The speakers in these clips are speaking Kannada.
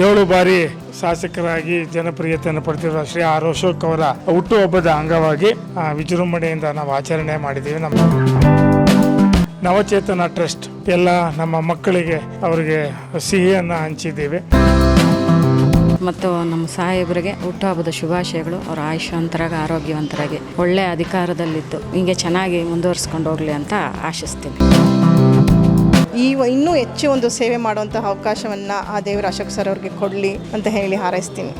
ಏಳು ಬಾರಿ ಶಾಸಕರಾಗಿ ಜನಪ್ರಿಯತೆಯನ್ನು ಪಡೆದಿರುವ ಶ್ರೀ ಆರ್ ಅಶೋಕ್ ಅವರ ಹುಟ್ಟುಹಬ್ಬದ ಅಂಗವಾಗಿ ವಿಜೃಂಭಣೆಯಿಂದ ನಾವು ಆಚರಣೆ ಮಾಡಿದ್ದೀವಿ. ನಮ್ಮ ನವಚೇತನ ಟ್ರಸ್ಟ್, ಎಲ್ಲ ನಮ್ಮ ಮಕ್ಕಳಿಗೆ ಅವರಿಗೆ ಸಿಹಿಯನ್ನು ಹಂಚಿದ್ದೀವಿ. ಮತ್ತು ನಮ್ಮ ಸಾಹೇಬರಿಗೆ ಹುಟ್ಟುಹಬ್ಬದ ಶುಭಾಶಯಗಳು. ಅವರ ಆಯುಷ್ಯವಂತರಾಗಿ, ಆರೋಗ್ಯವಂತರಾಗಿ ಒಳ್ಳೆಯ ಅಧಿಕಾರದಲ್ಲಿದ್ದು, ಹಿಂಗೆ ಚೆನ್ನಾಗಿ ಮುಂದುವರಿಸ್ಕೊಂಡು ಹೋಗಲಿ ಅಂತ ಆಶಿಸ್ತೀನಿ. ಈ ಇನ್ನೂ ಹೆಚ್ಚು ಒಂದು ಸೇವೆ ಮಾಡುವಂತಹ ಅವಕಾಶವನ್ನು ಆ ದೇವರ ಅಶೋಕ್ ಸರ್ ಅವ್ರಿಗೆ ಕೊಡಲಿ ಅಂತ ಹೇಳಿ ಹಾರೈಸ್ತೀನಿ.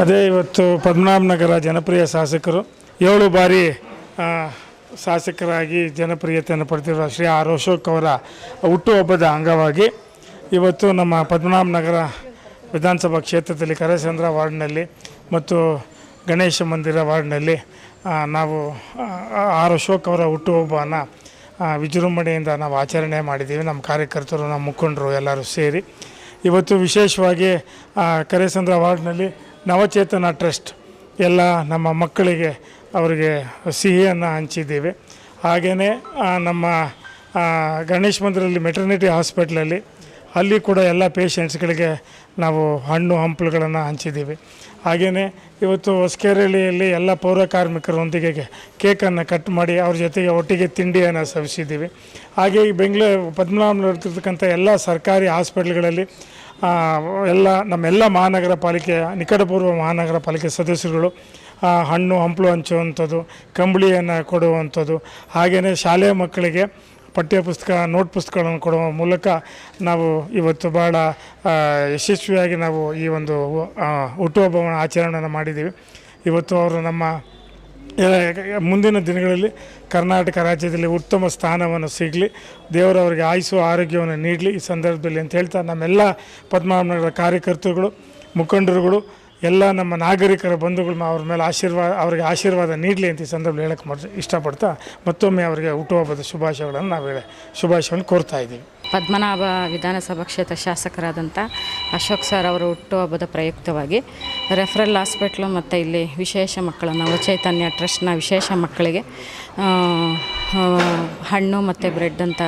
ಅದೇ ಇವತ್ತು ಪದ್ಮನಾಭನಗರ ಜನಪ್ರಿಯ ಶಾಸಕರು. ಏಳು ಬಾರಿ ಶಾಸಕರಾಗಿ ಜನಪ್ರಿಯತೆಯನ್ನು ಪಡೆದಿರುವ ಶ್ರೀ ಆರ್ ಅಶೋಕ್ ಅವರ ಹುಟ್ಟುಹಬ್ಬದ ಅಂಗವಾಗಿ ಇವತ್ತು ನಮ್ಮ ಪದ್ಮನಾಭನಗರ ವಿಧಾನಸಭಾ ಕ್ಷೇತ್ರದಲ್ಲಿ ಕರಸಂದ್ರ ವಾರ್ಡ್ನಲ್ಲಿ ಮತ್ತು ಗಣೇಶ ಮಂದಿರ ವಾರ್ಡ್ನಲ್ಲಿ ನಾವು ಆರ್ ಅಶೋಕ್ ಅವರ ಹುಟ್ಟುಹಬ್ಬನ ವಿಜೃಂಭಣೆಯಿಂದ ನಾವು ಆಚರಣೆ ಮಾಡಿದ್ದೀವಿ. ನಮ್ಮ ಕಾರ್ಯಕರ್ತರು, ನಮ್ಮ ಮುಖಂಡರು ಎಲ್ಲರೂ ಸೇರಿ ಇವತ್ತು ವಿಶೇಷವಾಗಿ ಕರೇಸಂದ್ರ ವಾರ್ಡ್ನಲ್ಲಿ ನವಚೇತನ ಟ್ರಸ್ಟ್ ಎಲ್ಲ ನಮ್ಮ ಮಕ್ಕಳಿಗೆ ಅವರಿಗೆ ಸಿಹಿಯನ್ನು ಹಂಚಿದ್ದೀವಿ. ಹಾಗೆಯೇ ನಮ್ಮ ಗಣೇಶ್ ಮಂದಿರಲ್ಲಿ ಮೆಟರ್ನಿಟಿ ಹಾಸ್ಪಿಟ್ಲಲ್ಲಿ ಅಲ್ಲಿ ಕೂಡ ಎಲ್ಲ ಪೇಷಂಟ್ಸ್ಗಳಿಗೆ ನಾವು ಹಣ್ಣು ಹಂಪಲುಗಳನ್ನು ಹಂಚಿದ್ದೀವಿ. ಹಾಗೆಯೇ ಇವತ್ತು ಹೊಸಕೆರೆಹಳ್ಳಿಯಲ್ಲಿ ಎಲ್ಲ ಪೌರ ಕಾರ್ಮಿಕರೊಂದಿಗೆ ಕೇಕನ್ನು ಕಟ್ ಮಾಡಿ ಅವ್ರ ಜೊತೆಗೆ ಒಟ್ಟಿಗೆ ತಿಂಡಿಯನ್ನು ಸವಿಸಿದ್ದೀವಿ. ಹಾಗೆ ಈ ಬೆಂಗಳೂರು ಪದ್ಮನಾಭನಲ್ಲಿರ್ತಕ್ಕಂಥ ಎಲ್ಲ ಸರ್ಕಾರಿ ಹಾಸ್ಪಿಟ್ಲ್ಗಳಲ್ಲಿ ಎಲ್ಲ ನಮ್ಮೆಲ್ಲ ಮಹಾನಗರ ಪಾಲಿಕೆಯ ನಿಕಟಪೂರ್ವ ಮಹಾನಗರ ಪಾಲಿಕೆ ಸದಸ್ಯರುಗಳು ಹಣ್ಣು, ಹಂಪಲು ಹಂಚುವಂಥದ್ದು, ಕಂಬಳಿಯನ್ನು ಕೊಡುವಂಥದ್ದು ಹಾಗೆಯೇ ಶಾಲೆ ಮಕ್ಕಳಿಗೆ ಪಠ್ಯ ಪುಸ್ತಕ ನೋಟ್ ಪುಸ್ತಕಗಳನ್ನು ಕೊಡುವ ಮೂಲಕ ನಾವು ಇವತ್ತು ಭಾಳ ಯಶಸ್ವಿಯಾಗಿ ನಾವು ಈ ಒಂದು ಹುಟ್ಟುಹಬ್ಬವನ್ನು ಆಚರಣೆಯನ್ನು ಮಾಡಿದ್ದೀವಿ. ಇವತ್ತು ಅವರು ನಮ್ಮ ಮುಂದಿನ ದಿನಗಳಲ್ಲಿ ಕರ್ನಾಟಕ ರಾಜ್ಯದಲ್ಲಿ ಉತ್ತಮ ಸ್ಥಾನವನ್ನು ಸಿಗಲಿ, ದೇವರು ಅವರಿಗೆ ಆಯುಸು ಆರೋಗ್ಯವನ್ನು ನೀಡಲಿ ಈ ಸಂದರ್ಭದಲ್ಲಿ ಅಂತ ಹೇಳ್ತಾ ನಮ್ಮೆಲ್ಲ ಪದ್ಮನಾಭನಗರ ಕಾರ್ಯಕರ್ತರುಗಳು, ಮುಖಂಡರುಗಳು ಎಲ್ಲ ನಮ್ಮ ನಾಗರಿಕರ ಬಂಧುಗಳು ಅವ್ರ ಮೇಲೆ ಆಶೀರ್ವಾದ ಅವರಿಗೆ ಆಶೀರ್ವಾದ ನೀಡಲಿ ಅಂತ ಈ ಸಂದರ್ಭದಲ್ಲಿ ಹೇಳಕ್ಕೆ ಮಾಡಿ ಇಷ್ಟಪಡ್ತಾ ಮತ್ತೊಮ್ಮೆ ಅವರಿಗೆ ಹುಟ್ಟುಹಬ್ಬದ ಶುಭಾಶಯಗಳನ್ನು ನಾವು ಹೇಳಿ ಶುಭಾಶಯವನ್ನು ಕೋರ್ತಾ ಇದ್ದೀವಿ. ಪದ್ಮನಾಭ ವಿಧಾನಸಭಾ ಕ್ಷೇತ್ರ ಶಾಸಕರಾದಂಥ ಅಶೋಕ್ ಸರ್ ಅವರ ಹುಟ್ಟುಹಬ್ಬದ ಪ್ರಯುಕ್ತವಾಗಿ ರೆಫರಲ್ ಹಾಸ್ಪಿಟ್ಲು ಮತ್ತು ಇಲ್ಲಿ ವಿಶೇಷ ಮಕ್ಕಳ ನವಚೈತನ್ಯ ಟ್ರಸ್ಟ್ನ ವಿಶೇಷ ಮಕ್ಕಳಿಗೆ ಹಣ್ಣು ಮತ್ತು ಬ್ರೆಡ್ ಅಂತ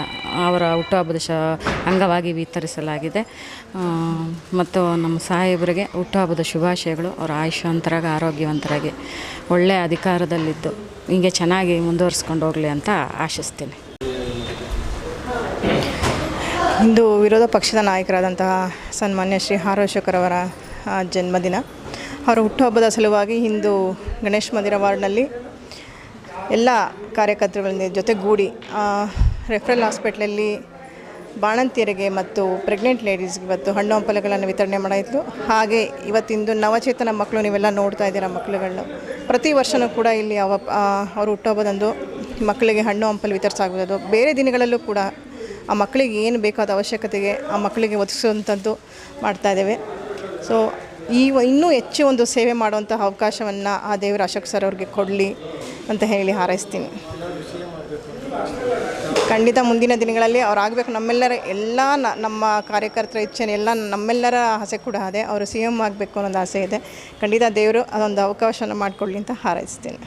ಅವರ ಹುಟ್ಟುಹಬ್ಬದ ಶ, ಅಂಗವಾಗಿ ವಿತರಿಸಲಾಗಿದೆ. ಮತ್ತು ನಮ್ಮ ಸಾಹೇಬರಿಗೆ ಹುಟ್ಟುಹಬ್ಬದ ಶುಭಾಶಯಗಳು. ಅವರ ಆಯುಷ್ಯವಂತರಾಗಿ, ಆರೋಗ್ಯವಂತರಾಗಿ ಒಳ್ಳೆಯ ಅಧಿಕಾರದಲ್ಲಿದ್ದು, ಹಿಂಗೆ ಚೆನ್ನಾಗಿ ಮುಂದುವರಿಸ್ಕೊಂಡು ಹೋಗಲಿ ಅಂತ ಆಶಿಸ್ತೀನಿ. ಇಂದು ವಿರೋಧ ಪಕ್ಷದ ನಾಯಕರಾದಂತಹ ಸನ್ಮಾನ್ಯ ಶ್ರೀ ಹಾರೋಶಕರವರ ಜನ್ಮದಿನ. ಅವರ ಹುಟ್ಟುಹಬ್ಬದ ಸಲುವಾಗಿ ಇಂದು ಗಣೇಶ್ ಮಂದಿರ ವಾರ್ಡ್ನಲ್ಲಿ ಎಲ್ಲ ಕಾರ್ಯಕರ್ತರುಗಳಿಂದ ಜೊತೆಗೂಡಿ ರೆಫರಲ್ ಹಾಸ್ಪಿಟ್ಲಲ್ಲಿ ಬಾಣಂತಿಯರಿಗೆ ಮತ್ತು ಪ್ರೆಗ್ನೆಂಟ್ ಲೇಡೀಸ್ಗೆ ಇವತ್ತು ಹಣ್ಣು ಹಂಪಲುಗಳನ್ನು ವಿತರಣೆ ಮಾಡಾಯಿತು. ಹಾಗೆ ಇವತ್ತಿಂದು ನವಚೇತನ ಮಕ್ಕಳು ನೀವೆಲ್ಲ ನೋಡ್ತಾ ಇದ್ದೀರಾ ಮಕ್ಕಳುಗಳನ್ನು. ಪ್ರತಿ ವರ್ಷವೂ ಕೂಡ ಇಲ್ಲಿ ಅವ ಅವರು ಹುಟ್ಟುಹಬ್ಬದಂದು ಮಕ್ಕಳಿಗೆ ಹಣ್ಣು ಹಂಪಲು ವಿತರಿಸಾಗುವುದು ಬೇರೆ ದಿನಗಳಲ್ಲೂ ಕೂಡ ಆ ಮಕ್ಕಳಿಗೆ ಏನು ಬೇಕಾದ ಅವಶ್ಯಕತೆಗೆ ಆ ಮಕ್ಕಳಿಗೆ ಒದಗಿಸುವಂಥದ್ದು ಮಾಡ್ತಾ ಇದ್ದೇವೆ. ಸೊ ಈ ಇನ್ನೂ ಹೆಚ್ಚು ಒಂದು ಸೇವೆ ಮಾಡುವಂತಹ ಅವಕಾಶವನ್ನು ಆ ದೇವರ ಅಶೋಕ್ ಸರ್ ಅವ್ರಿಗೆ ಕೊಡಲಿ ಅಂತ ಹೇಳಿ ಹಾರೈಸ್ತೀನಿ. ಖಂಡಿತ ಮುಂದಿನ ದಿನಗಳಲ್ಲಿ ಅವ್ರು ಆಗಬೇಕು. ನಮ್ಮೆಲ್ಲರ ಎಲ್ಲ ನಮ್ಮ ಕಾರ್ಯಕರ್ತರ ಇಚ್ಛೆ ಎಲ್ಲ ನಮ್ಮೆಲ್ಲರ ಆಸೆ ಕೂಡ ಅದೇ. ಅವರು ಸಿ ಎಂ ಆಗಬೇಕು ಅನ್ನೋದು ಆಸೆ ಇದೆ. ಖಂಡಿತ ದೇವರು ಅದೊಂದು ಅವಕಾಶನ ಮಾಡಿಕೊಡ್ಲಿ ಅಂತ ಹಾರೈಸ್ತೀನಿ.